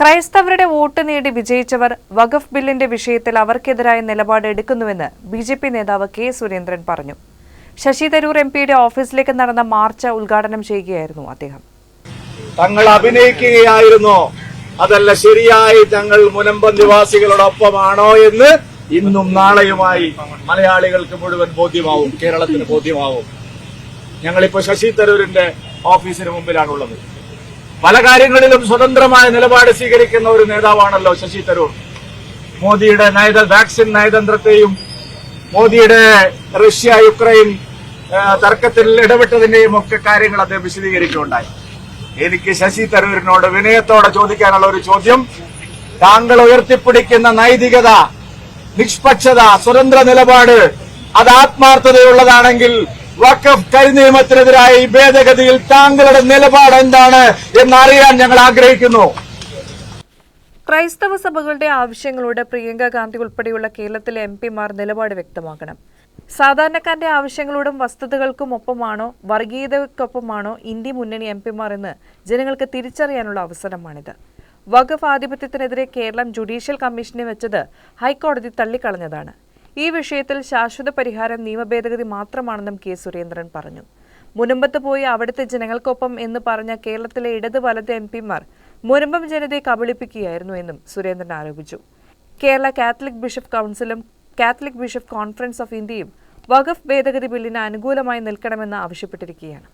ക്രൈസ്തവരുടെ വോട്ട് നേടി വിജയിച്ചവർ വഖഫ് ബില്ലിന്റെ വിഷയത്തിൽ അവർക്കെതിരായ നിലപാട് എടുക്കുന്നുവെന്ന് ബി ജെ പി നേതാവ് കെ സുരേന്ദ്രൻ പറഞ്ഞു. ശശി തരൂർ എം പിയുടെ ഓഫീസിലേക്ക് നടന്ന മാർച്ച് ഉദ്ഘാടനം ചെയ്യുകയായിരുന്നു അദ്ദേഹം. തങ്ങൾ അഭിനയിക്കുകയായിരുന്നോ. അതല്ല ശരിയായി തങ്ങൾ മുനമ്പം നിവാസികളോടൊപ്പമാണോ എന്ന് ഇന്നും നാളെയുമായി മലയാളികൾക്ക് മുഴുവൻ ബോധ്യമാവും കേരളത്തിന് ബോധ്യമാവും. ഞങ്ങളിപ്പോ ശശി തരൂരിന്റെ ഓഫീസിന് മുമ്പിലാണുള്ളത്. പല കാര്യങ്ങളിലും സ്വതന്ത്രമായ നിലപാട് സ്വീകരിക്കുന്ന ഒരു നേതാവാണല്ലോ ശശി തരൂർ. മോദിയുടെ നയത വാക്സിൻ നയതന്ത്രത്തെയും മോദിയുടെ റഷ്യ യുക്രൈൻ തർക്കത്തിൽ ഇടപെട്ടതിന്റെയും ഒക്കെ കാര്യങ്ങൾ അദ്ദേഹം വിശദീകരിക്കുകയുണ്ടായി. എനിക്ക് ശശി തരൂരിനോട് വിനയത്തോടെ ചോദിക്കാനുള്ള ഒരു ചോദ്യം. താങ്കൾ ഉയർത്തിപ്പിടിക്കുന്ന നൈതികത നിഷ്പക്ഷത സ്വതന്ത്ര നിലപാട് അത് ആത്മാർത്ഥതയുള്ളതാണെങ്കിൽ വഖഫ് കരിനിയമത്തിനെതിരായ ഈ ഭേദഗതിയിൽ താങ്കളുടെ നിലപാട് എന്താണ് എന്നറിയാൻ ഞങ്ങൾ ആഗ്രഹിക്കുന്നു. ക്രൈസ്തവ സഭകളുടെ ആവശ്യങ്ങളോട് പ്രിയങ്ക ഗാന്ധി ഉൾപ്പെടെയുള്ള കേരളത്തിലെ എം പിമാർ നിലപാട് വ്യക്തമാക്കണം. സാധാരണക്കാരന്റെ ആവശ്യങ്ങളോടും വസ്തുതകൾക്കും ഒപ്പമാണോ വർഗീയതയ്ക്കൊപ്പമാണോ ഇന്ത്യ മുന്നണി എം പിമാർ എന്ന് ജനങ്ങൾക്ക് തിരിച്ചറിയാനുള്ള അവസരമാണിത്. വഖഫ് ആധിപത്യത്തിനെതിരെ കേരളം ജുഡീഷ്യൽ കമ്മീഷനെ വെച്ചത് ഹൈക്കോടതി തള്ളിക്കളഞ്ഞതാണ്. ഈ വിഷയത്തിൽ ശാശ്വത പരിഹാരം നിയമഭേദഗതി മാത്രമാണെന്നും കെ. സുരേന്ദ്രൻ പറഞ്ഞു. മുനമ്പത്ത് പോയി അവിടുത്തെ ജനങ്ങൾക്കൊപ്പം എന്ന് പറഞ്ഞ കേരളത്തിലെ ഇടത് വലത് എം പിമാർ മുനമ്പം ജനതയെ കബളിപ്പിക്കുകയായിരുന്നു എന്നും സുരേന്ദ്രൻ ആരോപിച്ചു. കേരള കാത്തലിക് ബിഷപ്പ് കൗൺസിലും കാത്തലിക് ബിഷപ്പ് കോൺഫറൻസ് ഓഫ് ഇന്ത്യയും വഖഫ് ഭേദഗതി ബില്ലിന് അനുകൂലമായി നിൽക്കണമെന്ന് ആവശ്യപ്പെട്ടിരിക്കുകയാണ്.